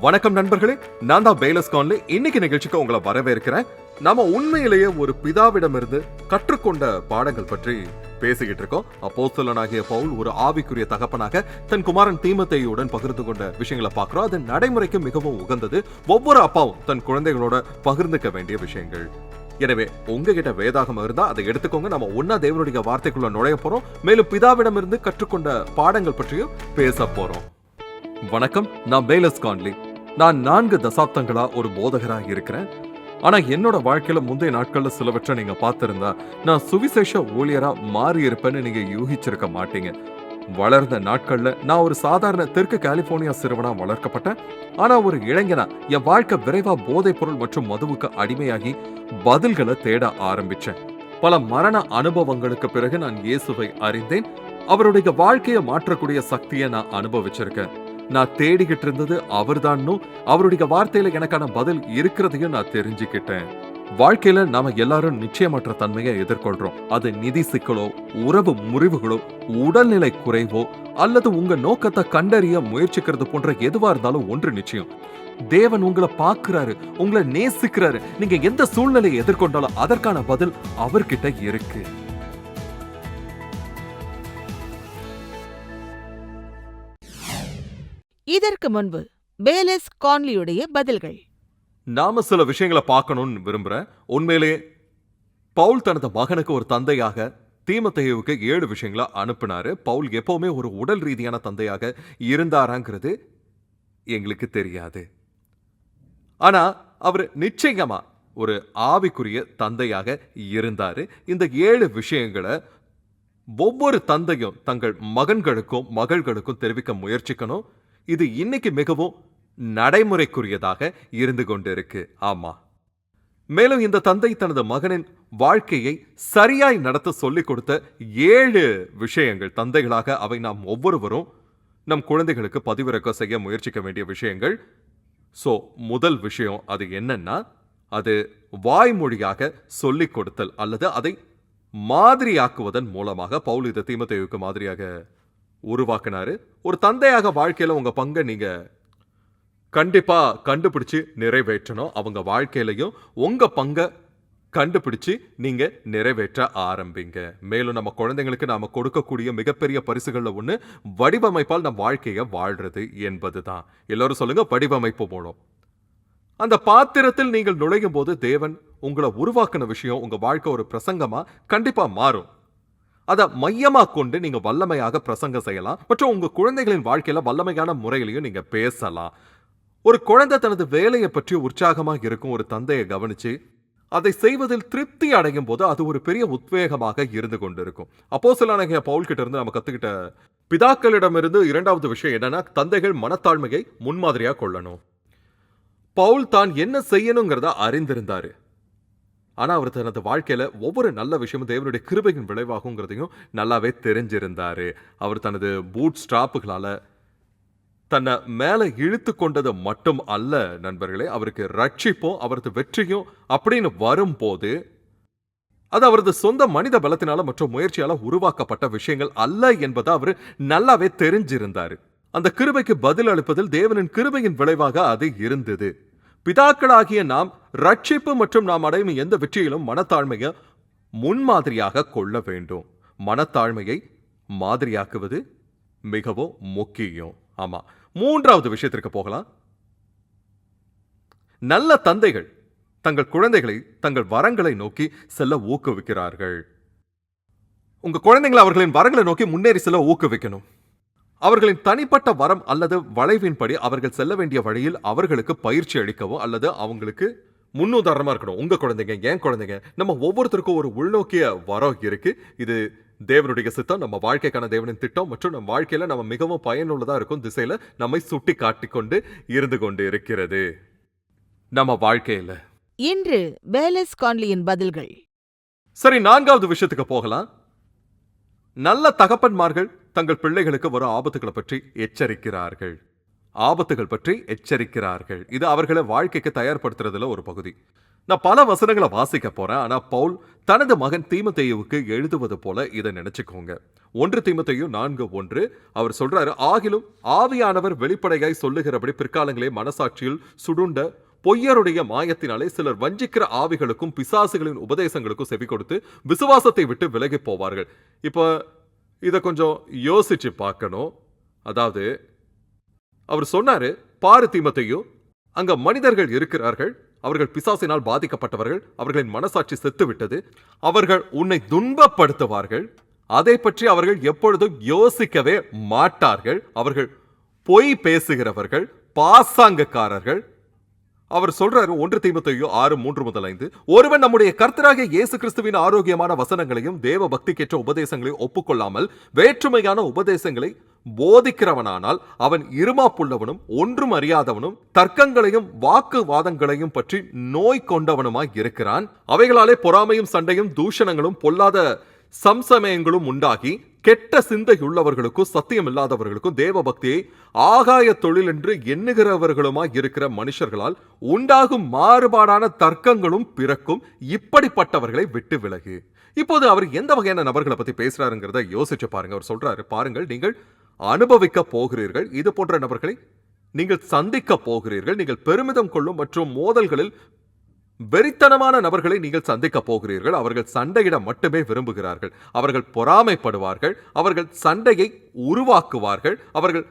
வணக்கம் நண்பர்களே நான் தான் பேலஸ்கான்ல இன்னைக்கு நிகழ்ச்சிக்கு உங்களை வரவேற்கிறேன். நாம உண்மையிலேயே ஒரு பிதாவிடமிருந்து கற்றுக்கொண்ட பாடங்கள் பற்றி பேசிக்கிட்டு இருக்கோம். அப்போஸ்தலனாகிய பவுல் ஒரு ஆவிக்குரிய தகப்பனாக தன் குமாரன் தீமத்தையுடன் பகிர்ந்து கொண்ட விஷயங்களை பார்க்குறோம். அது நடைமுறைக்கு மிகவும் உகந்தது. ஒவ்வொரு அப்பாவும் தன் குழந்தைகளோட பகிர்ந்துக்க வேண்டிய விஷயங்கள். எனவே உங்ககிட்ட வேதாகம் இருந்தா அதை எடுத்துக்கோங்க. நம்ம ஒன்னா தேவனுடைய வார்த்தைக்குள்ள நுழைய போறோம். மேலும் பிதாவிடமிருந்து கற்றுக்கொண்ட பாடங்கள் பற்றியும் பேச போறோம். வணக்கம் நான் பேலஸ் கான்லி. நான் நான்கு தசாப்தங்களா ஒரு போதகரா இருக்கிறேன். ஆனா என்னோட வாழ்க்கையில முந்தைய நாட்கள்ல சிலவற்றை நீங்க பார்த்திருந்தா நான் சுவிசேஷ ஊழியரா மாறி இருப்பேன்னு நீங்க யூகிச்சிருக்க மாட்டீங்க. வளர்ந்த நாட்கள்ல நான் ஒரு சாதாரண தெற்கு கலிபோர்னியா சிறுவனா வளர்க்கப்பட்டேன். ஆனா ஒரு இளைஞனா என் வாழ்க்கை விரைவா போதைப் பொருள் மற்றும் மதுவுக்கு அடிமையாகி பதில்களை தேட ஆரம்பிச்சேன். பல மரண அனுபவங்களுக்கு பிறகு நான் இயேசுவை அறிந்தேன். அவருடைய வாழ்க்கையை மாற்றக்கூடிய சக்தியை நான் அனுபவிச்சிருக்கேன். நான் தேடிக்கிட்டு இருந்தது அவர்தான்னு? அவருடைய வார்த்தையில எனக்கான பதில் இருக்கிறதையும் நான் தெரிஞ்சுக்கிட்டேன். வாழ்க்கையில நாம எல்லாரும் நிச்சயமற்ற தன்மையை எதிர்கொள்றோம். அது நிதி சிக்கலோ உறவு முறிவுகளோ உடல்நிலை குறைவோ அல்லது உங்க நோக்கத்தை கண்டறிய முயற்சிக்கிறது போன்ற எதுவா இருந்தாலும் ஒன்று நிச்சயம். தேவன் உங்களை பார்க்கிறாரு உங்களை நேசிக்கிறாரு. நீங்க எந்த சூழ்நிலையை எதிர்கொண்டாலும் அதற்கான பதில் அவர்கிட்ட இருக்கு. இதற்கு முன்பு பேலஸ் கான்லியுடைய பதில்கள். நாம சில விஷயங்களை பார்க்கணும்னு விரும்புறேன் உண்மையிலேயே பவுல் தனது மகனுக்கு ஒரு தந்தையாக தீமத்தையுவுக்கு ஏழு விஷயங்களை அனுப்புனாரு. பவுல் எப்பவுமே ஒரு உடல் ரீதியான தந்தையாக இருந்தாராங்கிறது எங்களுக்கு தெரியாது. ஆனா அவர் நிச்சயமா ஒரு ஆவிக்குரிய தந்தையாக இருந்தாரு. இந்த ஏழு விஷயங்களை ஒவ்வொரு தந்தையும் தங்கள் மகன்களுக்கும் மகள்களுக்கும் தெரிவிக்க முயற்சிக்கணும். இது இன்னைக்கு மிகவும் நடைமுறைக்குரியதாக இருந்து கொண்டிருக்கு. ஆமா. மேலும் இந்த தந்தை தனது மகனின் வாழ்க்கையை சரியாய் நடத்த சொல்லிக் கொடுத்த ஏழு விஷயங்கள் தந்தைகளாக அவை நாம் ஒவ்வொருவரும் நம் குழந்தைகளுக்கு பதிவிறக்கம் செய்ய முயற்சிக்க வேண்டிய விஷயங்கள். சோ முதல் விஷயம் அது என்னன்னா அது வாய்மொழியாக சொல்லிக் கொடுத்தல் அல்லது அதை மாதிரியாக்குவதன் மூலமாக பவுல் இதை மாதிரியாக உருவாக்குனாரு. ஒரு தந்தையாக வாழ்க்கையில உங்க பங்கை நீங்க கண்டிப்பா கண்டுபிடிச்சு நிறைவேற்றணும். அவங்க வாழ்க்கையிலையும் உங்க பங்கை கண்டுபிடிச்சு நீங்க நிறைவேற்ற ஆரம்பிங்க. மேலும் நம்ம குழந்தைங்களுக்கு நாம கொடுக்கக்கூடிய மிகப்பெரிய பரிசுகள்ல ஒண்ணு வடிவமைப்பால் நம் வாழ்க்கையை வாழ்றது என்பதுதான். எல்லாரும் சொல்லுங்க வடிவமைப்பு மூலம். அந்த பாத்திரத்தில் நீங்கள் நுழையும் போது தேவன் உங்களை உருவாக்கின விஷயம் உங்க வாழ்க்கை ஒரு பிரசங்கமா கண்டிப்பா மாறும். அதை மையமாக கொண்டு நீங்கள் வல்லமையாக பிரசங்கம் செய்யலாம். மற்றும் உங்கள் குழந்தைகளின் வாழ்க்கையில் வல்லமையான முறையிலையும் நீங்கள் பேசலாம். ஒரு குழந்தை தனது வேலையை பற்றி உற்சாகமாக இருக்கும் ஒரு தந்தையை கவனித்து அதை செய்வதில் திருப்தி அடையும் போது அது ஒரு பெரிய உத்வேகமாக இருந்து கொண்டிருக்கும். அப்போ சில பவுல் கிட்ட இருந்து நம்ம கற்றுக்கிட்ட பிதாக்களிடமிருந்து இரண்டாவது விஷயம் என்னன்னா தந்தைகள் மனத்தாழ்மையை முன்மாதிரியாக கொள்ளணும். பவுல் தான் என்ன செய்யணுங்கிறத அறிந்திருந்தாரு. ஆனா அவர் தனது வாழ்க்கையில ஒவ்வொரு நல்ல விஷயமும் தேவனுடைய கிருபையின் விளைவாகுங்கிறதையும் நல்லாவே தெரிஞ்சிருந்தாரு. அவர் தனது பூட் ஸ்டாப்புகளால தன்னை மேல இழுத்து கொண்டது மட்டும் அல்ல நண்பர்களே அவருக்கு ரட்சிப்பும் அவரது வெற்றியும் அப்படின்னு வரும்போது அது அவரது சொந்த மனித பலத்தினால மற்றும் முயற்சியால உருவாக்கப்பட்ட விஷயங்கள் அல்ல என்பதை அவர் நல்லாவே தெரிஞ்சிருந்தார். அந்த கிருபைக்கு பதில் அளிப்பதில் தேவனின் கிருபையின் விளைவாக அது இருந்தது. பிதாக்களாகிய நாம் ரட்சிப்பு மற்றும் நாம் அடையும் எந்த வெற்றியிலும் மனத்தாழ்மையை முன்மாதிரியாக கொள்ள வேண்டும். மனத்தாழ்மையை மாதிரியாக்குவது மிகவும் முக்கியம். ஆமாம் மூன்றாவது விஷயத்திற்கு போகலாம். நல்ல தந்தைகள் தங்கள் குழந்தைகளை தங்கள் வரங்களை நோக்கி செல்ல ஊக்குவிக்கிறார்கள். உங்க குழந்தைங்களை அவர்களின் வரங்களை நோக்கி முன்னேறி செல்ல ஊக்குவிக்கணும். அவர்களின் தனிப்பட்ட வரம் அல்லது வளைவின்படி அவர்கள் செல்ல வேண்டிய வழியில் அவர்களுக்கு பயிற்சி அளிக்கவோ அல்லது அவங்களுக்கு முன்னுதாரணமா இருக்கணும். உங்க குழந்தைங்க என் குழந்தைங்க. நம்ம ஒவ்வொருத்தருக்கும் ஒரு உள்நோக்கிய வரம் இருக்கு. இது தேவனுடைய சித்தம் நம்ம வாழ்க்கைக்கான தேவனின் திட்டம் மற்றும் நம்ம வாழ்க்கையில நம்ம மிகவும் பயனுள்ளதா இருக்கும் திசையில நம்மை சுட்டி காட்டிக்கொண்டு இருந்து கொண்டு இருக்கிறது நம்ம வாழ்க்கையில. இன்று பேலஸ் கான்லியின் பதில்கள். சரி நான்காவது விஷயத்துக்கு போகலாம். நல்ல தகப்பன்மார்கள் தங்கள் பிள்ளைகளுக்கு வரும் ஆபத்துகளை பற்றி எச்சரிக்கிறார்கள். ஆபத்துகள் பற்றி எச்சரிக்கிறார்கள். இது அவர்களை வாழ்க்கைக்கு தயார்படுத்துறதுல ஒரு பகுதி. நான் பல வசனங்களை வாசிக்க போறேன். ஆனா பவுல் தனது மகன் தீமத்தேயுவுக்கு எழுதுவது போல இதை நினைச்சுக்கோங்க. ஒன்று தீமத்தையும் நான்கு ஒன்று. அவர் சொல்றாரு ஆகிலும் ஆவியானவர் வெளிப்படையாய் சொல்லுகிறபடி பிற்காலங்களே மனசாட்சியில் சுடுண்ட பொய்யருடைய மாயத்தினாலே சிலர் வஞ்சிக்கிற ஆவிகளுக்கும் பிசாசுகளின் உபதேசங்களுக்கும் செவி கொடுத்து விசுவாசத்தை விட்டு விலகி போவார்கள். இப்போ இதை கொஞ்சம் யோசிச்சு பார்க்கணும். அதாவது அவர் சொன்னாரு பாரு தீமத்தையும் அங்க மனிதர்கள் இருக்கிறார்கள் அவர்கள் பிசாசினால் பாதிக்கப்பட்டவர்கள் அவர்களின் மனசாட்சி செத்துவிட்டது அவர்கள் உன்னை துன்பப்படுத்துவார்கள் அதை பற்றி அவர்கள் எப்பொழுதும் யோசிக்கவே மாட்டார்கள் அவர்கள் பொய் பேசுகிறவர்கள் பாசாங்கக்காரர்கள் அவர் சொல்றாரு ஒன்று தீமத்தையோ ஆறு மூன்று முதல் ஐந்து. ஒருவன் நம்முடைய கர்த்தராக இயேசு கிறிஸ்துவின் ஆரோக்கியமான வசனங்களையும் தேவ பக்திக்கேற்ற உபதேசங்களையும் ஒப்புக்கொள்ளாமல் வேற்றுமையான உபதேசங்களை போதிக்கிறவனானால் அவன் இருமாப்புள்ளவனும் ஒன்றும் அறியாதவனும் தர்க்கங்களையும் வாக்குவாதங்களையும் பற்றி நோய் கொண்டவனுமாய் இருக்கிறான். அவைகளாலே பொறாமையும் சண்டையும் தூஷணங்களும் பொல்லாத சம்சமயங்களும் உண்டாகி கெட்ட சிந்தையுள்ளவர்களுக்கும் சத்தியம் இல்லாதவர்களுக்கும் தேவ பக்தியை ஆகாய தொழில் என்று எண்ணுகிறவர்களுமாய் இருக்கிற மனுஷர்களால் உண்டாகும் மாறுபாடான தர்க்கங்களும் பிறக்கும் இப்படிப்பட்டவர்களை விட்டு விலகு. இப்போது அவர் எந்த வகையான நபர்களை பத்தி பேசுறாருங்கிறத யோசிச்சு பாருங்க. அவர் சொல்றாரு பாருங்கள் நீங்கள் அனுபவிக்க போகிறீர்கள். இது போன்ற நபர்களை நீங்கள் சந்திக்க போகிறீர்கள். நீங்கள் பெருமிதம் கொள்ளும் மற்றும் மோதல்களில் வெறித்தனமான நபர்களை நீங்கள் சந்திக்க போகிறீர்கள். அவர்கள் சண்டையிட மட்டுமே விரும்புகிறார்கள். அவர்கள் பொறாமைப்படுவார்கள். அவர்கள் சண்டையை உருவாக்குவார்கள். அவர்கள்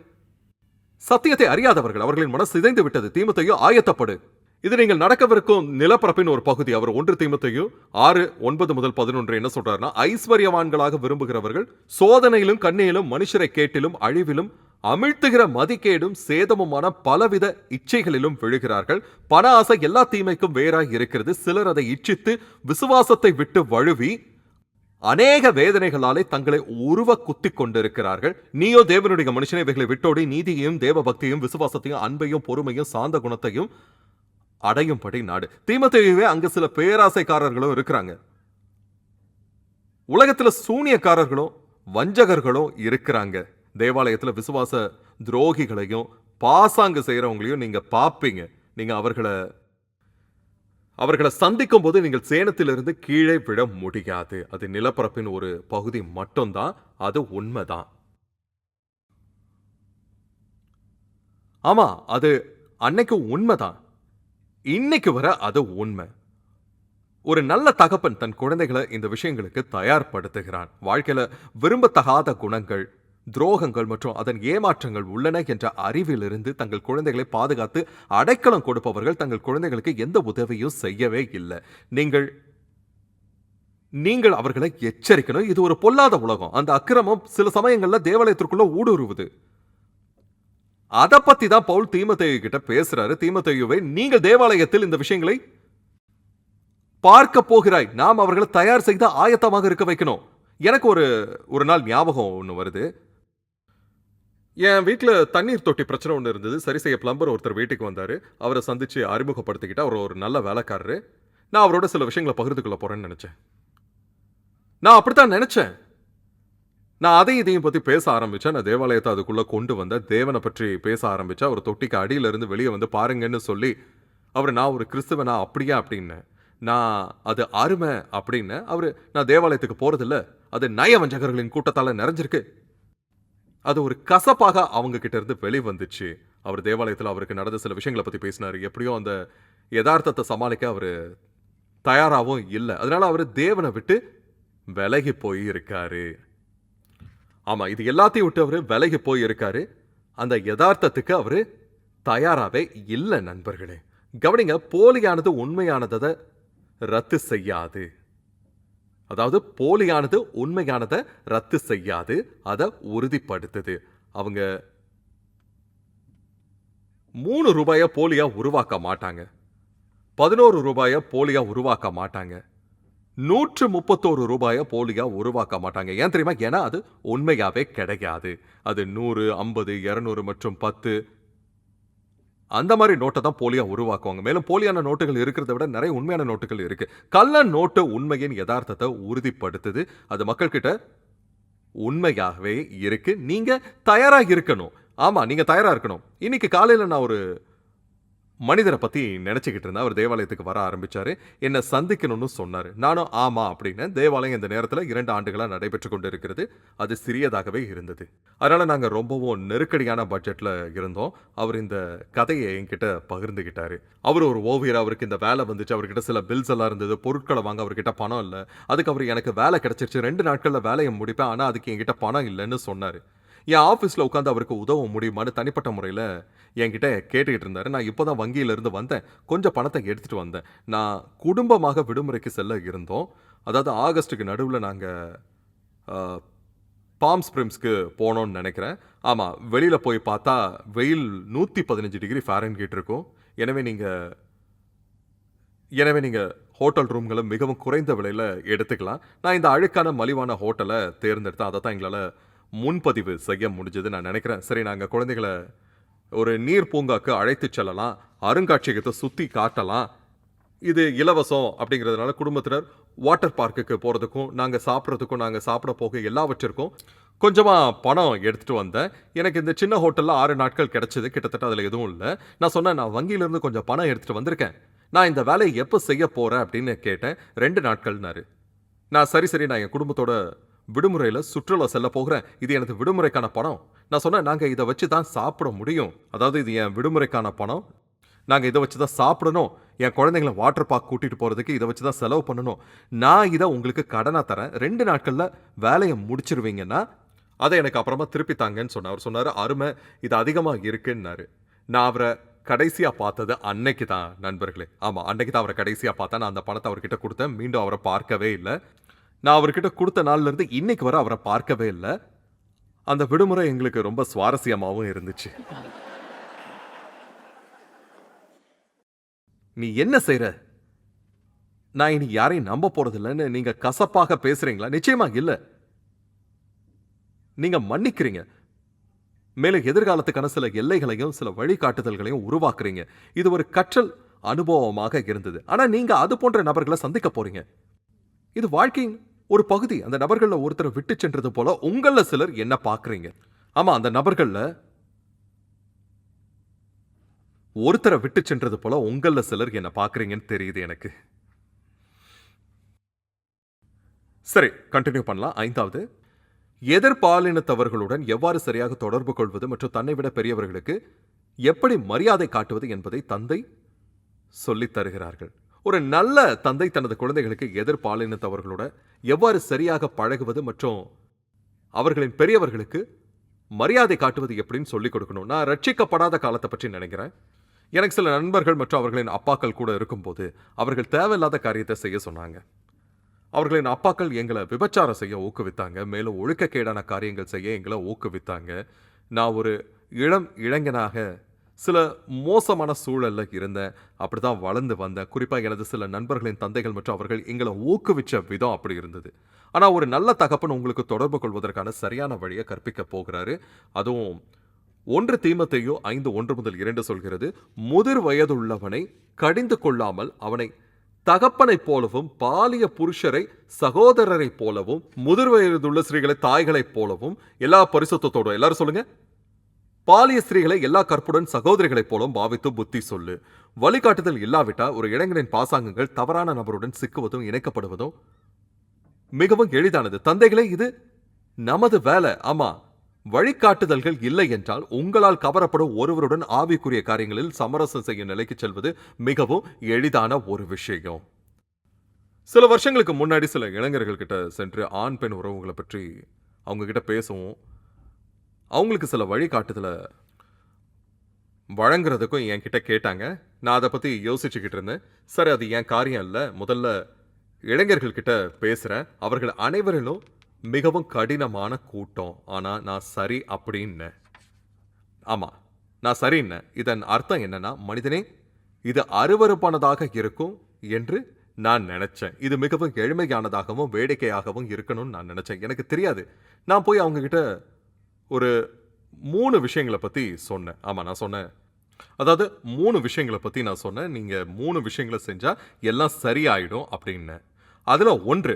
சத்தியத்தை அறியாதவர்கள். அவர்களின் மனசு சிதைந்து விட்டது தீமத்தையோ ஆயத்தப்படு. இது நீங்கள் நடக்கவிருக்கும் நிலப்பரப்பின் ஒரு பகுதி. அவர் ஒன்று தீமத்தையும் ஆறு ஒன்பது முதல் பதினொன்று என்ன சொல்றாருன்னா ஐஸ்வர்யவான்களாக விரும்புகிறவர்கள் சோதனையிலும் கண்ணியிலும் மனுஷரை கேட்டிலும் அழிவிலும் அமிழ்த்துகிற மதிக்கேடும் சேதமுமான பலவித இச்சைகளிலும் விழுகிறார்கள். பண ஆசை எல்லா தீமைக்கும் வேறாய் இருக்கிறது. சிலர் அதை இச்சித்து விசுவாசத்தை விட்டு வழுவி அநேக வேதனைகளாலே தங்களை உருவ குத்தி கொண்டிருக்கிறார்கள். நீயோ தேவனுடைய மனுஷனை இவைகளை விட்டோடி நீதியையும் தேவ பக்தியும் விசுவாசத்தையும் அன்பையும் பொறுமையும் சாந்த குணத்தையும் அடையும்படி நாடு. தீமத்தையவே அங்க சில பேராசைக்காரர்களும் இருக்கிறாங்க. உலகத்துல சூனியக்காரர்களும் வஞ்சகர்களும் இருக்கிறாங்க. தேவாலயத்துல விசுவாச துரோகிகளையும் பாசாங்கு செய்யறவங்களையும் நீங்க பாப்பீங்க. நீங்க அவர்களை அவர்களை சந்திக்கும் போது நீங்கள் சேனத்திலிருந்து கீழே விட முடியாது. அது நிலப்பரப்பின் ஒரு பகுதி மட்டும்தான். அது உண்மைதான். ஆமா அது அன்னைக்கு உண்மைதான். இன்னைக்கு வர அது உண்மை. ஒரு நல்ல தகப்பன் தன் குழந்தைகளை இந்த விஷயங்களுக்கு தயார்படுத்துகிறான். வாழ்க்கையில விரும்பத்தகாத குணங்கள் துரோகங்கள் மற்றும் அதன் ஏமாற்றங்கள் உள்ளன என்ற அறிவிலிருந்து தங்கள் குழந்தைகளை பாதுகாத்து அடைக்கலம் கொடுப்பவர்கள் தங்கள் குழந்தைகளுக்கு எந்த உதவியும் செய்யவே இல்லை. நீங்கள் நீங்கள் அவர்களை எச்சரிக்கணும். இது ஒரு பொல்லாத உலகம். அந்த அக்கிரமம் சில சமயங்கள்ல தேவாலயத்திற்குள்ள ஊடுருவுது. அதை பத்தி தான் பவுல் தீமத்தையு கிட்ட பேசுறாரு. தீமத்தையுவை நீங்கள் தேவாலயத்தில் இந்த விஷயங்களை பார்க்க போகிறாய். நாம் அவர்களை தயார் செய்து ஆயத்தமாக இருக்க வைக்கணும். எனக்கு ஒரு ஒரு நாள் ஞாபகம் ஒன்று வருது. என் வீட்டில் தண்ணீர் தொட்டி பிரச்சனை ஒன்று இருந்தது. சரி செய்ய பிளம்பர் ஒருத்தர் வீட்டுக்கு வந்தார். அவரை சந்தித்து அறிமுகப்படுத்திக்கிட்டு அவர் ஒரு நல்ல வேலைக்காரரு. நான் அவரோட சில விஷயங்களை பகிர்ந்து கொள்ள போகிறேன்னு நினச்சேன். நான் அப்படித்தான் நினச்சேன். நான் அதையும் இதையும் பற்றி பேச ஆரம்பித்தேன் நான் தேவாலயத்தை அதுக்குள்ளே கொண்டு வந்தேன் தேவனை பற்றி பேச ஆரம்பித்தேன் அவர் தொட்டிக்கு அடியிலேருந்து வெளியே வந்து பாருங்கன்னு சொல்லி அவர் நான் ஒரு கிறிஸ்துவனா அப்படியா அப்படின்னு நான் அது அருமை அப்படின்னு அவர் நான் தேவாலயத்துக்கு போகிறதில்ல அது நயவஞ்சகர்களின் கூட்டத்தால் நிறைஞ்சிருக்கு. அது ஒரு கசப்பாக அவங்கக்கிட்ட இருந்து வெளி வந்துச்சு அவர் தேவாலயத்தில் அவருக்கு நடந்த சில விஷயங்களை பற்றி பேசினாரு. எப்படியோ அந்த யதார்த்தத்தை சமாளிக்க அவர் தயாராகவும் இல்லை. அதனால் அவர் தேவனை விட்டு விலகி போய் இருக்காரு ஆமா இது எல்லாத்தையும் விட்டு அவரு விலகி போயிருக்காரு. அந்த யதார்த்தத்துக்கு அவரு தயாராவே இல்லை நண்பர்களே. கவனிங்க போலியானது உண்மையானதை ரத்து செய்யாது. அதாவது போலியானது உண்மையானதை ரத்து செய்யாது. அதை உறுதிப்படுத்துது. அவங்க மூணு ரூபாயை போலியா உருவாக்க மாட்டாங்க. பதினோரு ரூபாயை போலியா உருவாக்க மாட்டாங்க. நூற்று முப்பத்தோரு ரூபாயை போலியா உருவாக்க மாட்டாங்க. ஏன் தெரியுமா? ஏன்னா அது உண்மையாவே கிடையாது. அது நூறு ஐம்பது இரநூறு மற்றும் பத்து. அந்த மாதிரி நோட்டை தான் போலியா உருவாக்குவாங்க. மேலும் போலியான நோட்டுகள் இருக்கிறத விட நிறைய உண்மையான நோட்டுகள் இருக்கு. கள்ள நோட்டு உண்மையின் யதார்த்தத்தை உறுதிப்படுத்துது. அது மக்கள்கிட்ட உண்மையாகவே இருக்கு. நீங்க தயாராக இருக்கணும். ஆமா நீங்க தயாரா இருக்கணும். இன்னைக்கு காலையில நான் ஒரு மனிதரை பற்றி நினச்சிக்கிட்டு இருந்தேன் அவர் தேவாலயத்துக்கு வர ஆரம்பித்தார் என்னை சந்திக்கணும்னு சொன்னார். நானும் ஆமாம் அப்படின்னு தேவாலயம் இந்த நேரத்தில் இரண்டு ஆண்டுகளாக நடைபெற்று கொண்டு இருக்கிறது அது சிறியதாகவே இருந்தது. அதனால் நாங்கள் ரொம்பவும் நெருக்கடியான பட்ஜெட்டில் இருந்தோம். அவர் இந்த கதையை என்கிட்ட பகிர்ந்துக்கிட்டார் அவர் ஒரு ஓவியர் அவருக்கு இந்த வேலை வந்துச்சு. அவர்கிட்ட சில பில்ஸ் எல்லாம் இருந்தது. பொருட்களை வாங்க அவர்கிட்ட பணம் இல்லை. அதுக்கு அவர் எனக்கு வேலை கிடச்சிருச்சு. ரெண்டு நாட்களில் வேலையை முடிப்பேன். ஆனால் அதுக்கு என்கிட்ட பணம் இல்லைன்னு சொன்னார். என் ஆஃபீஸில் உட்காந்து அவருக்கு உதவ முடியுமான்னு தனிப்பட்ட முறையில் என்கிட்ட கேட்டுக்கிட்டு இருந்தார். நான் இப்போ தான் வங்கியிலிருந்து வந்தேன். கொஞ்சம் பணத்தை எடுத்துகிட்டு வந்தேன். நான் குடும்பமாக விடுமுறைக்கு செல்ல இருந்தோம். அதாவது ஆகஸ்ட்டுக்கு நடுவில் நாங்கள் பாம் ஸ்ப்ரிம்ஸ்க்கு போனோன்னு நினைக்கிறேன். ஆமாம் வெளியில் போய் பார்த்தா வெயில் நூற்றி பதினஞ்சு டிகிரி ஃபாரன்ஹீட் இருக்கும். எனவே நீங்கள் எனவே நீங்கள் ஹோட்டல் ரூம்களை மிகவும் குறைந்த விலையில் எடுத்துக்கலாம். நான் இந்த அழுக்கான மலிவான ஹோட்டலை தேர்ந்தெடுத்தேன். அதை தான் எங்களால் முன்பதிவு செய்ய முடிஞ்சது நான் நினைக்கிறேன். சரி நாங்கள் குழந்தைகளை ஒரு நீர் பூங்காக்கு அழைத்து செல்லலாம் அருங்காட்சியகத்தை சுற்றி காட்டலாம். இது இலவசம் அப்படிங்கிறதுனால குடும்பத்தினர் வாட்டர் பார்க்குக்கு போகிறதுக்கும் நாங்கள் சாப்பிட்றதுக்கும் நாங்கள் சாப்பிட போக எல்லாவற்றிற்கும் கொஞ்சமாக பணம் எடுத்துகிட்டு வந்தேன். எனக்கு இந்த சின்ன ஹோட்டலில் ஆறு நாட்கள் கிடச்சிது. கிட்டத்தட்ட அதில் எதுவும் இல்லை. நான் சொன்னேன் நான் வங்கியிலேருந்து கொஞ்சம் பணம் எடுத்துகிட்டு வந்திருக்கேன். நான் இந்த வேலையை எப்போ செய்ய போகிறேன் அப்படின்னு கேட்டேன். ரெண்டு நாட்கள்னாரு. நான் சரி சரி நான் என் குடும்பத்தோட விடுமுறையில் சுற்றுலா செல்ல போகிறேன். இது எனது விடுமுறைக்கான பணம். நான் சொன்னேன் நாங்கள் இதை வச்சு தான் சாப்பிட முடியும். அதாவது இது என் விடுமுறைக்கான பணம். நாங்கள் இதை வச்சு தான் சாப்பிடணும். என் குழந்தைங்களை வாட்டர் பார்க் கூட்டிகிட்டு போகிறதுக்கு இதை வச்சு தான் செலவு பண்ணணும். நான் இதை உங்களுக்கு கடனாக தரேன். ரெண்டு நாட்களில் வேலையை முடிச்சிருவீங்கன்னா அதை எனக்கு அப்புறமா திருப்பி தாங்கன்னு சொன்னார். அவர் சொன்னார் அருமை இது அதிகமாக இருக்குன்னாரு. நான் அவரை கடைசியாக பார்த்தது அன்னைக்கு தான் நண்பர்களே. ஆமாம் அன்னைக்கு தான் அவரை கடைசியாக பார்த்தா நான் அந்த பணத்தை அவர்கிட்ட கொடுத்தேன். மீண்டும் அவரை பார்க்கவே இல்லை. நான் அவர்கிட்ட கொடுத்த நாள்ல இருந்து இன்னைக்கு வர அவரை பார்க்கவே இல்லை. அந்த விடுமுறை எங்களுக்கு ரொம்ப சுவாரஸ்யமாகவும் இருந்துச்சு. நீ என்ன செய்யற நான் இனி யாரையும் நம்ப போறதில்லைன்னு நீங்க கசப்பாக பேசுறீங்களா? நிச்சயமா இல்ல. நீங்க மன்னிக்கிறீங்க. மேலும் எதிர்காலத்துக்கான சில எல்லைகளையும் சில வழிகாட்டுதல்களையும் உருவாக்குறீங்க. இது ஒரு கற்றல் அனுபவமாக இருந்தது. ஆனா நீங்க அது போன்ற நபர்களை சந்திக்க போறீங்க. இது வாழ்க்கையின் ஒரு பகுதி அந்த நபர்கள்ல ஒருத்தரை விட்டு சென்றது போல உங்களில் சிலர் என்ன பாக்குறீங்க? ஆமா அந்த நபர்கள்ல ஒருத்தரை விட்டு சென்றது போல உங்களில் சிலர் என்ன பாக்குறீங்கன்னு தெரியுது எனக்கு. சரி கண்டினியூ பண்ணலாம். ஐந்தாவது எதிர்பாலினத்தவர்களுடன் எவ்வாறு சரியாக தொடர்பு கொள்வது மற்றும் தன்னை விட பெரியவர்களுக்கு எப்படி மரியாதை காட்டுவது என்பதை தந்தை சொல்லித் தருகிறார்கள். ஒரு நல்ல தந்தை தனது குழந்தைகளுக்கு எதிர்பாலினத்தவர்களோட எவ்வாறு சரியாக பழகுவது மற்றும் அவர்களின் பெரியவர்களுக்கு மரியாதை காட்டுவது எப்படின்னு சொல்லிக் கொடுக்கணும். நான் ரட்சிக்கப்படாத காலத்தை பற்றி நினைக்கிறேன். எனக்கு சில நண்பர்கள் மற்றும் அவர்களின் அப்பாக்கள் கூட இருக்கும்போது அவர்கள் தேவையில்லாத காரியத்தை செய்ய சொன்னாங்க. அவர்களின் அப்பாக்கள் எங்களை விபச்சாரம் செய்ய ஊக்குவித்தாங்க. மேலும் ஒழுக்கக்கேடான காரியங்கள் செய்ய எங்களை ஊக்குவித்தாங்க. நான் ஒரு இளம் இளைஞனாக சில மோசமான சூழல்ல இருந்தேன் அப்படிதான் வளர்ந்து வந்தேன் குறிப்பாக எனது சில நண்பர்களின் தந்தைகள் மற்றும் அவர்கள் எங்களை ஊக்குவிச்ச விதம் அப்படி இருந்தது. ஆனா ஒரு நல்ல தகப்பன் உங்களுக்கு தொடர்பு கொள்வதற்கான சரியான வழியை கற்பிக்க போகிறாரு. அதுவும் ஒன்று தீமத்தையோ ஐந்து ஒன்று முதல் இரண்டு சொல்கிறது முதிர் வயதுள்ளவனை கடிந்து கொள்ளாமல் அவனை தகப்பனைப் போலவும் பாலிய புருஷரை சகோதரரைப் போலவும் முதிர் வயதுள்ள ஸ்திரீகளை தாய்களைப் போலவும் எல்லா பரிசுத்தோடும் எல்லாரும் சொல்லுங்க. பாலிய ஸ்திரீகளை எல்லா கற்புடன் சகோதரிகளைப் போலும் பாவித்து புத்தி சொல்லு. வழிகாட்டுதல் இல்லாவிட்டா ஒரு இளைஞனின் பாசாங்கங்கள் தவறான நபருடன் சிக்குவதும் இணைக்கப்படுவதும் மிகவும் எளிதானது. தந்தைகளே இது நமது வேலை. ஆமா வழிகாட்டுதல்கள் இல்லை என்றால் உங்களால் கவரப்படும் ஒருவருடன் ஆவிக்குரிய காரியங்களில் சமரசம் செய்யும் நிலைக்கு செல்வது மிகவும் எளிதான ஒரு விஷயம். சில வருஷங்களுக்கு முன்னாடி சில இளைஞர்கள் கிட்ட சென்று ஆண் பெண் உறவுகளை பற்றி அவங்க கிட்ட பேசுவோம். அவங்களுக்கு சில வழிகாட்டுதலை வழங்குறதுக்கும் என்கிட்ட கேட்டாங்க. நான் அதை பற்றி யோசிச்சுக்கிட்டு இருந்தேன். சரி அது என் காரியம் இல்லை. முதல்ல இளைஞர்கள்கிட்ட பேசுகிறேன் அவர்கள் அனைவரிலும் மிகவும் கடினமான கூட்டம். ஆனால் நான் சரி அப்படின்னு ஆமாம் நான் சரின்னேன் இதன் அர்த்தம் என்னன்னா மனிதனே இது அருவருப்பானதாக இருக்கும் என்று நான் நினச்சேன். இது மிகவும் எளிமையானதாகவும் வேடிக்கையாகவும் இருக்கணும்னு நான் நினச்சேன். எனக்கு தெரியாது. நான் போய் அவங்கக்கிட்ட ஒரு மூணு விஷயங்களை பற்றி சொன்னேன். ஆமாம் நான் சொன்னேன். அதாவது மூணு விஷயங்களை பற்றி நான் சொன்னேன். நீங்கள் மூணு விஷயங்களை செஞ்சால் எல்லாம் சரியாயிடும் அப்படின்னு அதில் ஒன்று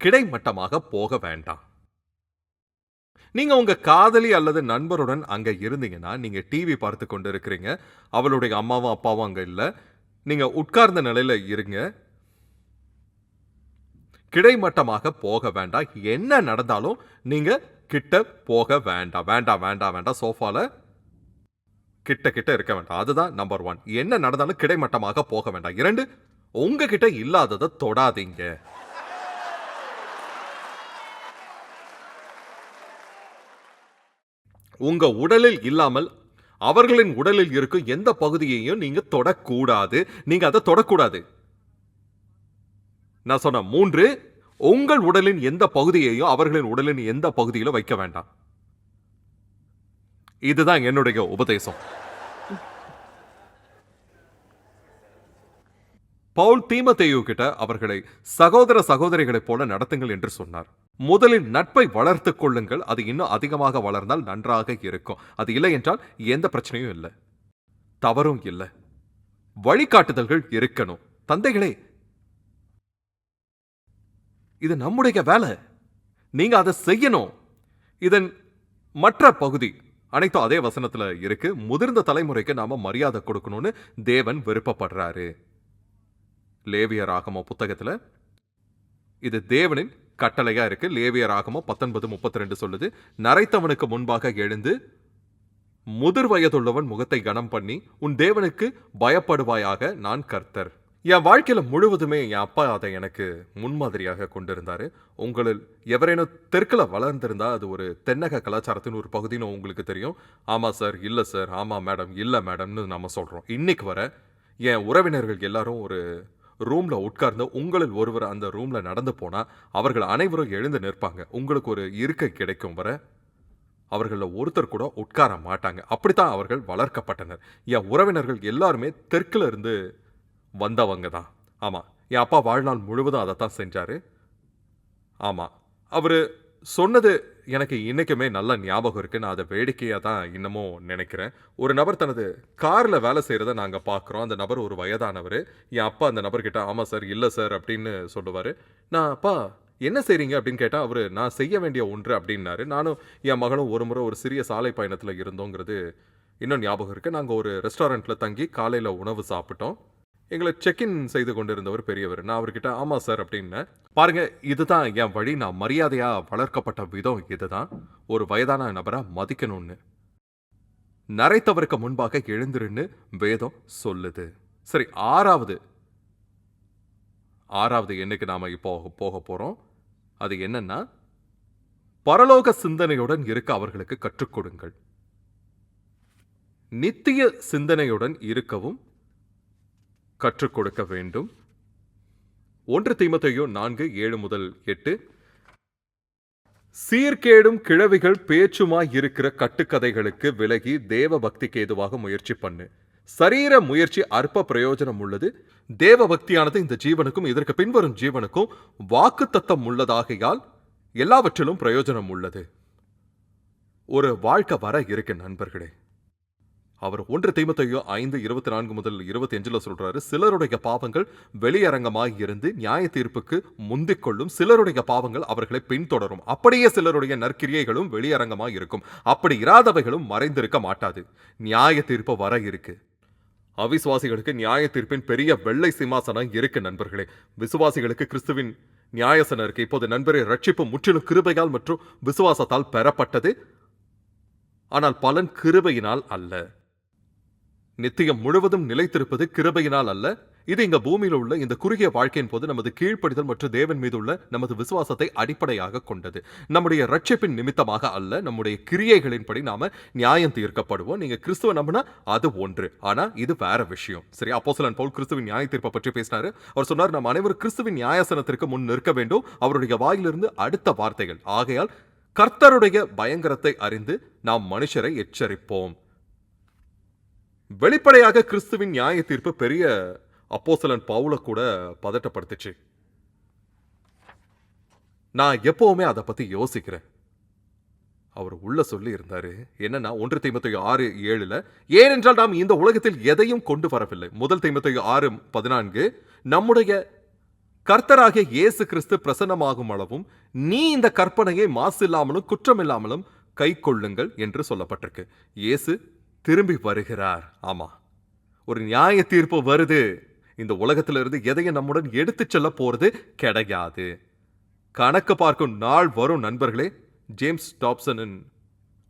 கிடைமட்டமாக போக வேண்டாம். நீங்கள் உங்கள் காதலி அல்லது நண்பருடன் அங்கே இருந்தீங்கன்னா நீங்கள் டிவி பார்த்து கொண்டு இருக்கிறீங்க அவளுடைய அம்மாவும் அப்பாவும் அங்கே இல்லை. நீங்கள் உட்கார்ந்த நிலையில் இருங்க. கிடைமட்டமாக போக வேண்டாம். என்ன நடந்தாலும் நீங்க கிட்ட போக வேண்டாம் வேண்டாம் வேண்டாம் வேண்டாம். சோஃபால கிட்ட கிட்ட இருக்க வேண்டாம். அதுதான் நம்பர் ஒன் என்ன நடந்தாலும் கிடைமட்டமாக போக வேண்டாம். இரண்டு உங்ககிட்ட இல்லாததை தொடாதீங்க. உங்க உடலில் இல்லாமல் அவர்களின் உடலில் இருக்கும் எந்த பகுதியையும் நீங்க தொடக்கூடாது. நீங்க அதை தொடக்கூடாது. நான் சொன்ன மூன்று உங்கள் உடலின் எந்த பகுதியையும் அவர்களின் உடலின் எந்த பகுதியிலும் வைக்க வேண்டாம். இதுதான் என்னுடைய உபதேசம். பவுல் தீமத்தேயு கிட்ட அவர்களை சகோதர சகோதரிகளைப் போல நடத்துங்கள் என்று சொன்னார். முதலில் நட்பை வளர்த்துக் கொள்ளுங்கள். அது இன்னும் அதிகமாக வளர்ந்தால் நன்றாக இருக்கும். அது இல்லை என்றால் எந்த பிரச்சனையும் இல்லை. தவறும் இல்லை. வழிகாட்டுதல்கள் இருக்கணும். தந்தைகளே இது நம்முடைய வேலை. நீங்க அதை செய்யணும். இதன் மற்ற பகுதி அனைத்தும் அதே வசனத்துல இருக்கு. முதிர்ந்த தலைமுறைக்கு நாம மரியாதை கொடுக்கணும்னு தேவன் விருப்பப்படுறாரு. லேவியர் ஆகமோ புத்தகத்துல இது தேவனின் கட்டளையா இருக்கு. லேவியர் ஆகமோ பத்தொன்பது முப்பத்தி ரெண்டு சொல்லுது நரைத்தவனுக்கு முன்பாக எழுந்து முதிர் வயதுள்ளவன் முகத்தை கனம் பண்ணி உன் தேவனுக்கு பயப்படுவாயாக நான் கர்த்தர். என் வாழ்க்கையில் முழுவதுமே என் அப்பா அதை எனக்கு முன்மாதிரியாக கொண்டிருந்தார். உங்களில் எவரேனும் தெற்கில் வளர்ந்திருந்தால் அது ஒரு தென்னக கலாச்சாரத்தின் ஒரு பகுதின்னு உங்களுக்கு தெரியும். ஆமாம் சார் இல்லை சார் ஆமாம் மேடம் இல்லை மேடம்னு நம்ம சொல்கிறோம் இன்னைக்கு வர என் உறவினர்கள் எல்லாரும் ஒரு ரூமில் உட்கார்ந்து உங்களில் ஒருவர் அந்த ரூமில் நடந்து போனால் அவர்கள் அனைவரும் எழுந்து நிற்பாங்க. உங்களுக்கு ஒரு இருக்கை கிடைக்கும் வர அவர்களில் ஒருத்தர் கூட உட்கார மாட்டாங்க. அப்படித்தான் அவர்கள் வளர்க்கப்பட்டனர். என் உறவினர்கள் எல்லாருமே தெற்கில் இருந்து வந்தவங்க தான் ஆமாம் என் அப்பா வாழ்நாள் முழுவதும் தான் செஞ்சார். ஆமாம் அவர் சொன்னது எனக்கு இன்றைக்குமே நல்ல ஞாபகம் இருக்கு நான் அதை வேடிக்கையாக தான் இன்னமும் நினைக்கிறேன். ஒரு நபர் தனது காரில் வேலை செய்கிறத நாங்கள் பார்க்குறோம். அந்த நபர் ஒரு வயதானவர். என் அப்பா அந்த நபர்கிட்ட ஆமாம் சார் இல்லை சார் அப்படின்னு சொல்லுவார். நான் அப்பா என்ன செய்கிறீங்க அப்படின்னு கேட்டால் அவர் நான் செய்ய வேண்டிய ஒன்று அப்படின்னாரு. நானும் என் மகனும் ஒரு முறை ஒரு சிறிய சாலை பயணத்தில் இருந்தோங்கிறது இன்னும் ஞாபகம் இருக்குது நாங்கள் ஒரு ரெஸ்டாரண்ட்டில் தங்கி காலையில் உணவு சாப்பிட்டோம். எங்களை செக்இன் செய்து கொண்டிருந்தவர் பெரியவர். நான் அவர்கிட்ட ஆமாம் சார் அப்படின்னேன். பாருங்க இதுதான் என் வழி. நான் மரியாதையா வளர்க்கப்பட்ட விதம் இதுதான். ஒரு வயதான நபரா மதிக்கணும்னு. நரைத்தவருக்கு முன்பாக எழுந்திருன்னு வேதம் சொல்லுது. சரி ஆறாவது. ஆறாவது என்னைக்கு நாம இப்போ போக போறோம்? அது என்னன்னா பரலோக சிந்தனையுடன் இருக்க அவர்களுக்கு கற்றுக் கொடுங்கள். நித்திய சிந்தனையுடன் இருக்கவும் கற்றுக் கொடுக்க வேண்டும். ஒன்று தீமத்தையோ நான்கு ஏழு முதல் எட்டு. சீர்கேடும் கிழவிகள் பேச்சுமாய் இருக்கிற கட்டுக்கதைகளுக்கு விலகி தேவ பக்திக்கு ஏதுவாக முயற்சி பண்ணு. சரீர முயற்சி அற்ப பிரயோஜனம் உள்ளது. தேவ பக்தியானது இந்த ஜீவனுக்கும் இதற்கு பின்வரும் ஜீவனுக்கும் வாக்குத்தத்தம் உள்ளதாகையால் எல்லாவற்றிலும் பிரயோஜனம் உள்ளது. ஒரு வாழ்க்கை வர இருக்கு நண்பர்களே. அவர் ஒன்று தீமத்தையோ ஐந்து இருபத்தி நான்கு முதல் இருபத்தி அஞ்சுல சொல்றாரு சிலருடைய பாவங்கள் வெளியரங்கமாக இருந்து நியாய தீர்ப்புக்கு முந்திக்கொள்ளும். சிலருடைய பாவங்கள் அவர்களை பின்தொடரும். அப்படியே சிலருடைய நற்கிரியைகளும் வெளியரங்கமாக இருக்கும். அப்படி இராதவைகளும் மறைந்திருக்க மாட்டாது. நியாய தீர்ப்பு வர இருக்கு. அவிசுவாசிகளுக்கு நியாய தீர்ப்பின் பெரிய வெள்ளை சிம்மாசனம் இருக்கு நண்பர்களே. விசுவாசிகளுக்கு கிறிஸ்துவின் நியாயசனம் இருக்கு. இப்போது நண்பரை ரட்சிப்பு முற்றிலும் கிருபையால் மற்றும் விசுவாசத்தால் பெறப்பட்டது. ஆனால் பலன் கிருபையினால் அல்ல. நித்தியம் முழுவதும் நிலைத்திருப்பது கிருபையினால் அல்ல. இது இங்க பூமியில் உள்ள இந்த குறுகிய வாழ்க்கையின் போது நமது கீழ்ப்படிதல் மற்றும் தேவன் மீது உள்ள நமது விசுவாசத்தை அடிப்படையாக கொண்டது. நம்முடைய ரட்சிப்பின் நிமித்தமாக அல்ல நம்முடைய கிரியைகளின்படி நாம நியாயம் தீர்க்கப்படுவோம். நீங்க கிறிஸ்துவ நம்பினா அது ஒன்று. ஆனா இது வேற விஷயம். சரி அப்போசலன் பவுல் கிறிஸ்துவின் நியாய தீர்ப்பை பற்றி பேசினாரு. அவர் சொன்னார் நம்ம அனைவரும் கிறிஸ்துவின் நியாயசனத்திற்கு முன் நிற்க வேண்டும். அவருடைய வாயிலிருந்து அடுத்த வார்த்தைகள். ஆகையால் கர்த்தருடைய பயங்கரத்தை அறிந்து நாம் மனுஷரை எச்சரிப்போம். வெளிப்படையாக கிறிஸ்துவின் நியாய தீர்ப்பு பெரிய அப்போசலன் பவுல கூட பதட்டப்படுத்துச்சு. நான் எப்பவுமே அதை பத்தி யோசிக்கிறேன். அவர் உள்ள சொல்லி இருந்தாரு என்னன்னா ஒன்று தீமத்தையோ ஆறு ஏழுல ஏனென்றால் நாம் இந்த உலகத்தில் எதையும் கொண்டு வரவில்லை. முதல் தீமத்தையோ ஆறு பதினான்கு நம்முடைய கர்த்தராகிய இயேசு கிறிஸ்து பிரசன்னமாகும் அளவும் நீ இந்த கற்பனையை மாசு இல்லாமலும் குற்றமில்லாமலும் கை கொள்ளுங்கள் என்று சொல்லப்பட்டிருக்கு. இயேசு திரும்பி வருகிறார். ஆமா. ஒரு நியாய தீர்ப்பு வருது. இந்த உலகத்திலிருந்து எதையும் நம்முடன் எடுத்துச் செல்ல போறது கிடையாது. கணக்கு பார்க்கும் நாள் வரும் நண்பர்களே. ஜேம்ஸ் டாப்சனின்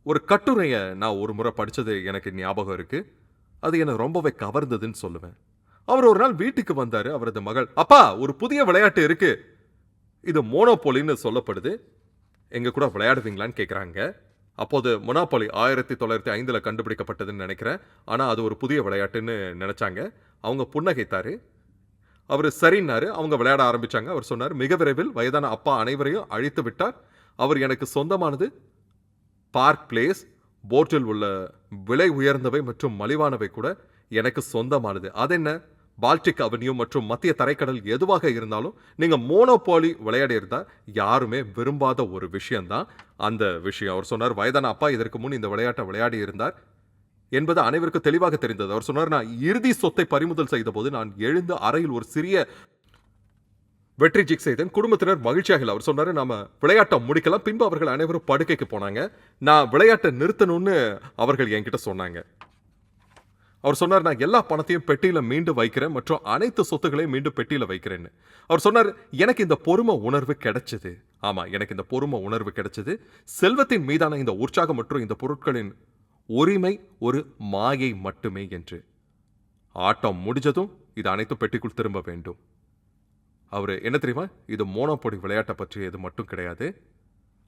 ஒரு கட்டுரையை நான் ஒரு முறை படித்தது எனக்கு ஞாபகம் இருக்கு. அது என்னை ரொம்பவே கவர்ந்ததுன்னு சொல்லுவேன். அவர் ஒரு நாள் வீட்டுக்கு வந்தார். அவரது மகள் அப்பா ஒரு புதிய விளையாட்டு இருக்கு. இது மோனோபோலின்னு சொல்லப்படுது. எங்க கூட விளையாடுவீங்களான்னு கேட்குறாங்க அப்போது மொனாப்பொலி ஆயிரத்தி தொள்ளாயிரத்தி ஐந்தில் கண்டுபிடிக்கப்பட்டதுன்னு நினைக்கிறேன். ஆனால் அது ஒரு புதிய விளையாட்டுன்னு நினச்சாங்க. அவங்க புன்னகைத்தார். அவர் சரின்னாரு. அவங்க விளையாட ஆரம்பிச்சாங்க. அவர் சொன்னார் மிக விரைவில் வயதான அப்பா அனைவரையும் அழித்து விட்டார். அவர் எனக்கு சொந்தமானது. பார்க் பிளேஸ் போட்டில் உள்ள விலை உயர்ந்தவை மற்றும் மலிவானவை கூட எனக்கு சொந்தமானது. அது என்ன பால்டிக் அவென்யூ மற்றும் மத்திய தரைக்கடல் எதுவாக இருந்தாலும் நீங்கள் மோனோபாலி விளையாடி இருந்தால் யாருமே விரும்பாத ஒரு விஷயம்தான். அந்த விஷயம். அவர் சொன்னார் வயதான அப்பா இதற்கு முன் இந்த விளையாட்டை விளையாடி இருந்தார். என்பது அனைவருக்கும் தெளிவாக தெரிந்தது. அவர் சொன்னார் நான் இறுதி சொத்தை பறிமுதல் செய்தபோது நான் எழுந்து அறையில் ஒரு சிறிய வெற்றி ஜிக் செய்தேன். குடும்பத்தினர் மகிழ்ச்சியாக இல்லை அவர் சொன்னார் நம்ம விளையாட்டை முடிக்கலாம். பின்பு அவர்கள் அனைவரும் படுக்கைக்கு போனாங்க. நான் விளையாட்டை நிறுத்தணும்னு அவர்கள் என்கிட்ட சொன்னாங்க. அவர் சொன்னார் நான் எல்லா பணத்தையும் பெட்டியில மீண்டும் வைக்கிறேன் மற்றும் அனைத்து சொத்துக்களையும் மீண்டும் பெட்டியில வைக்கிறேன்னு அவர் சொன்னார் எனக்கு இந்த பொறுமை உணர்வு கிடைச்சது. ஆமா எனக்கு இந்த பொறுமை உணர்வு கிடைச்சது. செல்வத்தின் மீதான இந்த உற்சாகம் மற்றும் இந்த பொருட்களின் உரிமை ஒரு மாயை மட்டுமே என்று. ஆட்டம் முடிஞ்சதும் இது அனைத்தும் பெட்டிக்குள் திரும்ப வேண்டும். அவர் என்ன தெரியுமா? இது மோனோபொடி விளையாட்டை பற்றி இது மட்டும் கிடையாது.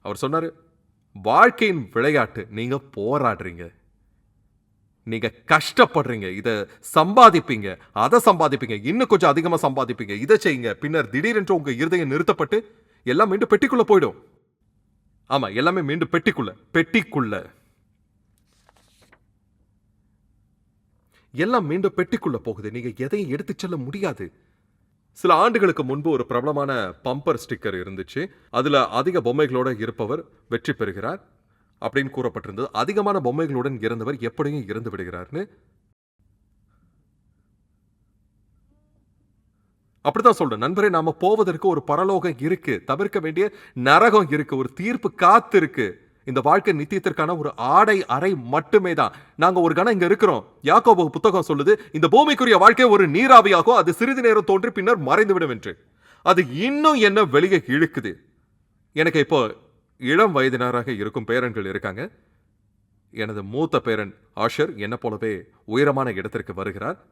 அவர் சொன்னாரு வாழ்க்கையின் விளையாட்டு நீங்க போராடுறீங்க. நீங்க கஷ்டப்படுறீங்க. இதை சம்பாதிப்பீங்க. அதை சம்பாதிப்பீங்க. இன்னும் கொஞ்சம் அதிகமா சம்பாதிப்பீங்க. இதை செய்யுங்க. பின்னர் திடீரென்று உங்க இருதயம் நிறுத்தப்பட்டு எல்லாம் மீண்டும் பெட்டிக்குள்ள போயிடும். ஆமா எல்லாமே மீண்டும் பெட்டிக்குள்ள. பெட்டிக்குள்ள. எல்லாம் மீண்டும் பெட்டிக்குள்ள போகுது. நீங்க எதையும் எடுத்து செல்ல முடியாது. சில ஆண்டுகளுக்கு முன்பு ஒரு பிரபலமான பம்பர் ஸ்டிக்கர் இருந்துச்சு. அதுல அதிக பொம்மைகளோட இருப்பவர் வெற்றி பெறுகிறார். அப்படின்னு கூறப்பட்டிருந்தது. அதிகமான பொம்மைகளுடன் இறந்தவர் எப்படியும் இறந்து விடுகிறார்னு. அப்படிதான் சொல்றேன். நண்பரே நாம போவதற்கு ஒரு பரலோகம் இருக்கு. தவிர்க்க வேண்டிய நரகம் இருக்கு. ஒரு தீர்ப்பு காத்து இருக்கு. இந்த வாழ்க்கை நித்தியத்திற்கான ஒரு ஆடை அறை மட்டுமே தான். நாங்க ஒரு கணம் இங்க இருக்கிறோம். யாக்கோபு புத்தகம் சொல்லுது இந்த பூமிக்குரிய வாழ்க்கை ஒரு நீராவியாகும். அது சிறிது நேரம் தோன்றி பின்னர் மறைந்துவிடும் என்று. அது இன்னும் என்ன வெளியே இழுக்குது? எனக்கு இப்போ இளம் வயதினராக இருக்கும் பேரன்கள் இருக்காங்க. எனது மூத்த பேரன் ஆஷர் என்ன போலவே உயரமான இடத்திற்கு வருகிறார்.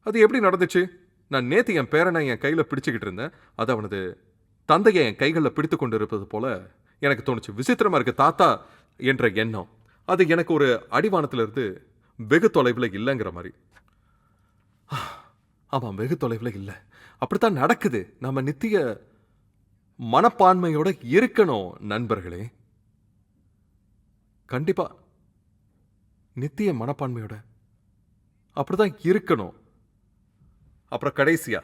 அது எப்படி நடந்துச்சு? நான் நேத்து என் பேரனை என் கையில் பிடிச்சிக்கிட்டு இருந்தேன். அது அவனது தந்தையை என் கைகளில் பிடித்து கொண்டு இருப்பது போல எனக்கு தோணுச்சு. விசித்திரமாக இருக்குது தாத்தா என்ற எண்ணம். அது எனக்கு ஒரு அடிவானத்திலிருந்து வெகு தொலைவில் இல்லைங்கிற மாதிரி. ஆமாம் வெகு தொலைவில் இல்லை. அப்படித்தான் நடக்குது. நம்ம நித்திய மனப்பான்மையோட இருக்கணும் நண்பர்களே. கண்டிப்பா நித்திய மனப்பான்மையோட அப்படிதான் இருக்கணும். அப்புறம் கடைசியா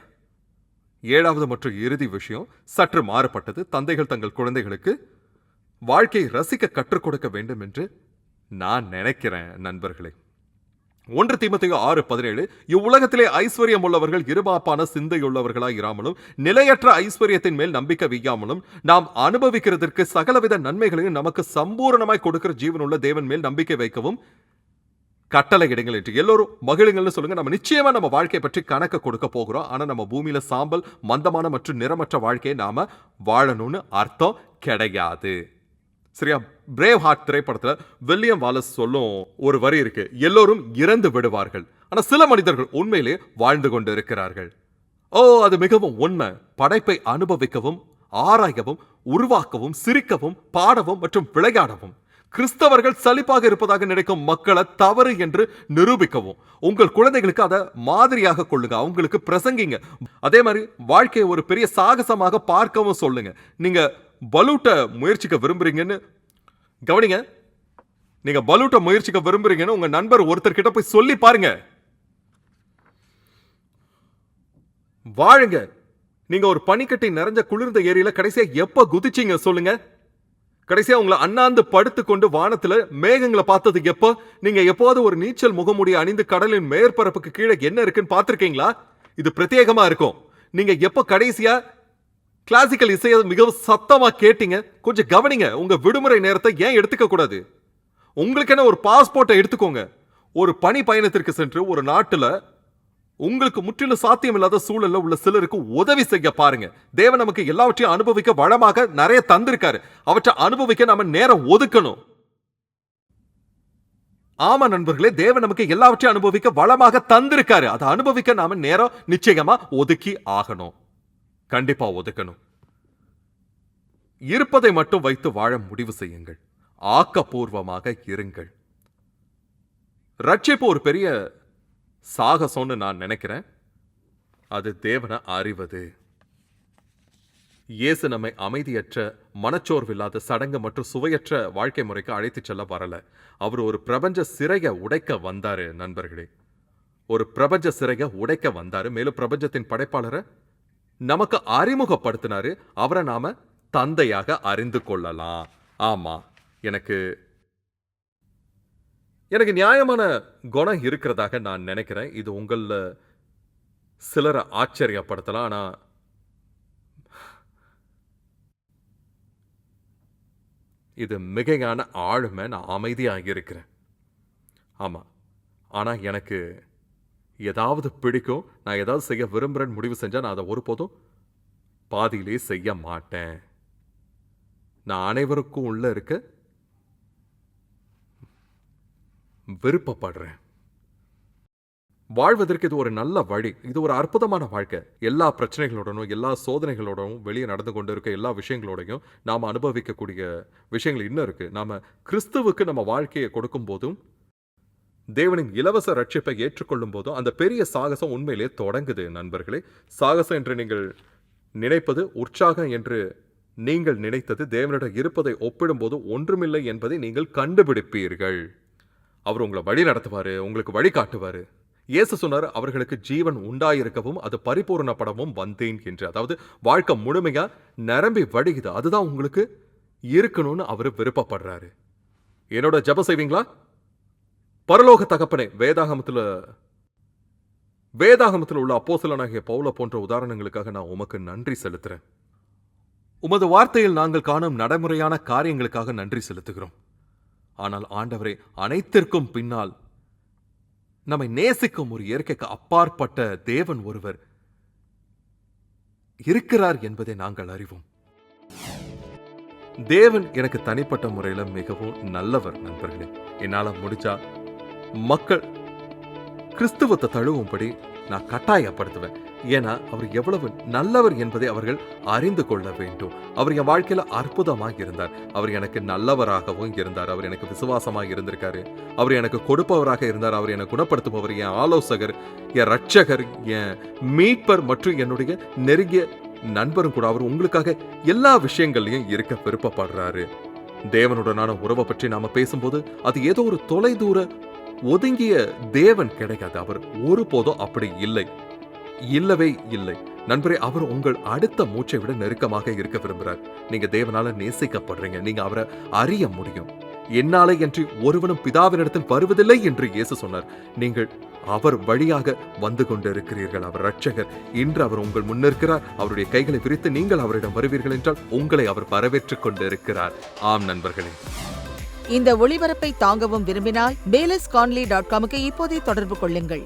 ஏழாவது மற்றும் இறுதி விஷயம் சற்று மாறுபட்டது தந்தைகள் தங்கள் குழந்தைகளுக்கு வாழ்க்கையை ரசிக்க கற்றுக் கொடுக்க வேண்டும் என்று நான் நினைக்கிறேன் நண்பர்களே. ஒன்று தீமத்தையோ ஆறு பதினேழு இவ்வுலகத்திலே ஐஸ்வர்யம் உள்ளவர்கள் இருபாப்பான சிந்தையுள்ளவர்களாய் இராமலும் நிலையற்ற ஐஸ்வர்யத்தின் மேல் நம்பிக்கை வையாமலும் நாம் அனுபவிக்கிறதற்கு சகலவித நன்மைகளையும் நமக்கு சம்பூரணமாய் கொடுக்கிற ஜீவனுள்ள தேவன் மேல் நம்பிக்கை வைக்கவும் கட்டளை இடங்கள் என்று. எல்லோரும் மகிழுங்கள்னு சொல்லுங்க. நம்ம நிச்சயமா நம்ம வாழ்க்கையை பற்றி கணக்கு கொடுக்க போகிறோம். ஆனா நம்ம பூமியில சாம்பல் மந்தமான மற்றும் நிறமற்ற வாழ்க்கையை நாம வாழணும்னு அர்த்தம் கிடையாது. சரியா? பிரேவ் ஹார்ட் திரைப்படத்தில் வில்லியம் வாலஸ் சொல்லும் ஒரு வரி இருக்கு. எல்லோரும் இறந்து விடுவார்கள். ஆனால் சில மனிதர்கள் உண்மையிலே வாழ்ந்து கொண்டு இருக்கிறார்கள் ஓ அது மிகவும் உண்மை. படைப்பை அனுபவிக்கவும் ஆராயவும் உருவாக்கவும் சிரிக்கவும் பாடவும் மற்றும் விளையாடவும். கிறிஸ்தவர்கள் சலிப்பாக இருப்பதாக நினைக்கும் மக்களை தவறு என்று நிரூபிக்கவும். உங்கள் குழந்தைகளுக்கு அதை மாதிரியாக கொள்ளுங்க. அவங்களுக்கு பிரசங்கிங்க. அதே மாதிரி வாழ்க்கையை ஒரு பெரிய சாகசமாக பார்க்கவும் சொல்லுங்க. நீங்க பலூட்டை முயற்சிக்க விரும்புறீங்கன்னு கவனிங்க. நீங்க பலூட்டை முயற்சிக்க விரும்புறீங்கன்னு உங்க நண்பர் ஒருத்தர் கிட்ட போய் சொல்லி பாருங்க. வாழுங்க. நீங்க ஒரு பனிக்கட்டி நிறைஞ்ச குளிர்ந்த ஏரியில கடைசியா எப்ப குதிச்சீங்க சொல்லுங்க. கடைசியா உங்களை அண்ணாந்து படுத்து கொண்டு வானத்துல மேகங்களை பார்த்தது எப்போ? நீங்க எப்போது ஒரு நீச்சல் முகமூடி அணிந்து கடலின் மேற்பரப்புக்கு கீழே என்ன இருக்குன்னு பார்த்துருக்கீங்களா? இது பிரத்யேகமா இருக்கும். நீங்க எப்போ கடைசியா கிளாசிக்கல் இசையை மிகவும் சத்தமாக கேட்டீங்க. கொஞ்சம் கவனிங்க. உங்கள் விடுமுறை நேரத்தை ஏன் எடுத்துக்க கூடாது? உங்களுக்கு என்ன ஒரு பாஸ்போர்ட்டை எடுத்துக்கோங்க. ஒரு பணி பயணத்திற்கு சென்று ஒரு நாட்டில் உங்களுக்கு முற்றிலும் சாத்தியமில்லாத சூழலில் உள்ள சிலருக்கு உதவி செய்ய பாருங்க. தேவன் நமக்கு எல்லாவற்றையும் அனுபவிக்க வளமாக நிறைய தந்திருக்காரு. அவற்றை அனுபவிக்க நாம நேரம் ஒதுக்கணும். ஆமா நண்பர்களே தேவன் நமக்கு எல்லாவற்றையும் அனுபவிக்க வளமாக தந்திருக்காரு. அதை அனுபவிக்க நாம நேரம் நிச்சயமா ஒதுக்கி ஆகணும். கண்டிப்பா ஒதுக்கணும். இருப்பதை மட்டும் வைத்து வாழ முடிவு செய்யுங்கள். ஆக்கப்பூர்வமாக இருங்கள். ரட்சிப்பு ஒரு பெரிய சாகசம்னு நான் நினைக்கிறேன். அது தேவனை அறிவது. இயேசு நம்மை அமைதியற்ற மனச்சோர்வில்லாத சடங்கு மற்றும் சுவையற்ற வாழ்க்கை முறைக்கு அழைத்துச் செல்ல வரல. அவர் ஒரு பிரபஞ்ச சிறையை உடைக்க வந்தாரு நண்பர்களே. ஒரு பிரபஞ்ச சிறையை உடைக்க வந்தாரு. மேலும் பிரபஞ்சத்தின் படைப்பாளரை நமக்கு அறிமுகப்படுத்தினாரு. அவரை நாம தந்தையாக அறிந்து கொள்ளலாம். ஆமா எனக்கு எனக்கு நியாயமான குணம் இருக்கிறதாக நான் நினைக்கிறேன். இது உங்களில் சிலரை ஆச்சரியப்படுத்தலாம். ஆனால் இது மிகையான ஆளுமை. நான் அமைதியாக இருக்கிறேன். ஆமாம் ஆனால் எனக்கு ஏதாவது பிடிக்கும் நான் ஏதாவது செய்ய விரும்புகிறேன்னு முடிவு செஞ்சா நான் அதை ஒருபோதும் பாதியிலே செய்ய மாட்டேன். நான் அனைவருக்கும் உள்ள இருக்க விருப்பப்படுறேன். வாழ்வதற்கு இது ஒரு நல்ல வழி. இது ஒரு அற்புதமான வாழ்க்கை. எல்லா பிரச்சனைகளுடனும் எல்லா சோதனைகளோடவும் வெளியே நடந்து கொண்டு இருக்க எல்லா விஷயங்களோடையும் நாம் அனுபவிக்கக்கூடிய விஷயங்கள் இன்னும் இருக்கு. நாம கிறிஸ்துவுக்கு நம்ம வாழ்க்கையை கொடுக்கும் போதும் தேவனின் இலவச ரட்சிப்பை ஏற்றுக்கொள்ளும் போதும் அந்த பெரிய சாகசம் உண்மையிலே தொடங்குது நண்பர்களே. சாகசம் என்று நீங்கள் நினைப்பது உற்சாகம் என்று நீங்கள் நினைத்தது தேவனிடம் இருப்பதை ஒப்பிடும்போது ஒன்றுமில்லை என்பதை நீங்கள் கண்டுபிடிப்பீர்கள். அவர் உங்களை வழி நடத்துவாரு உங்களுக்கு வழி காட்டுவார். இயேசு சொன்னார் அவர்களுக்கு ஜீவன் உண்டாயிருக்கவும் அது பரிபூரணப்படவும் வந்தேன் என்று. அதாவது வாழ்க்கை முழுமையா நிரம்பி வடிகுது. அதுதான் உங்களுக்கு இருக்கணும்னு அவர் விருப்பப்படுறாரு. என்னோட ஜெபம் செய்வீங்களா? பரலோக தகப்பனே வேதாகமத்துல வேதாகமத்தில் உள்ள அப்போசலனாகிய பவுல போன்ற உதாரணங்களுக்காக நான் உமக்கு நன்றி செலுத்துறேன். உமது வார்த்தையில் நாங்கள் காணும் நடைமுறையான காரியங்களுக்காக நன்றி செலுத்துகிறோம். ஆனால் ஆண்டவரே அனைத்திற்கும் பின்னால் நம்மை நேசிக்கும் ஒரு இயற்கைக்கு அப்பாற்பட்ட தேவன் ஒருவர் இருக்கிறார் என்பதை நாங்கள் அறிவோம். தேவன் எனக்கு தனிப்பட்ட முறையில மிகவும் நல்லவர் நண்பர்களே. என்னால முடிஞ்சா மக்கள். கிறிஸ்துவத்தை தழுவும்படி நான் கட்டாயப்படுத்துவேன். ஏன்னா அவர் எவ்வளவு நல்லவர் என்பதை அவர்கள் அறிந்து கொள்ள வேண்டும். அவர் என் வாழ்க்கையில அற்புதமாக இருந்தார். அவர் எனக்கு நல்லவராகவும் இருந்தார். அவர் எனக்கு விசுவாசமாக இருந்திருக்காரு. அவர் எனக்கு கொடுப்பவராக இருந்தார். அவர் என்னை குணப்படுத்துபவர் என் ஆலோசகர் என் ரட்சகர் என் மீட்பர் மற்றும் என்னுடைய நெருங்கிய நண்பரும் கூட அவர் உங்களுக்காக எல்லா விஷயங்கள்லயும் இருக்க விருப்பப்படுறாரு. தேவனுடனான உறவை பற்றி நாம பேசும்போது அது ஏதோ ஒரு தொலைதூர ஒதுங்கிய தேவன் கிடைக்காது. அவர் ஒருபோதும் அப்படி இல்லை. இல்லவே இல்லை. நண்பரே அவர் உங்கள் அடுத்த மூச்சை விட நெருக்கமாக இருக்க விரும்புகிறார். நீங்க தேவனால நேசிக்கப்படுறீங்க. நீங்க அவரை அறிய முடியும். என்னாலே என்று ஒருவனும் பிதாவினிடத்தில் வருவதில்லை என்று இயேசு சொன்னார். நீங்கள் அவர் வழியாக வந்து கொண்டிருக்கிறீர்கள். அவர் ரட்சகர் இன்று அவர் உங்கள் முன்னிருக்கிறார் அவருடைய கைகளை விரித்து நீங்கள் அவரிடம் வருவீர்கள் என்றால் உங்களை அவர் வரவேற்றுக் கொண்டிருக்கிறார். ஆம் நண்பர்களே. இந்த ஒளிபரப்பை தாங்கவும் விரும்பினால் பேலஸ் கான்லி டாட் காமுக்கு இப்போதே தொடர்பு கொள்ளுங்கள்.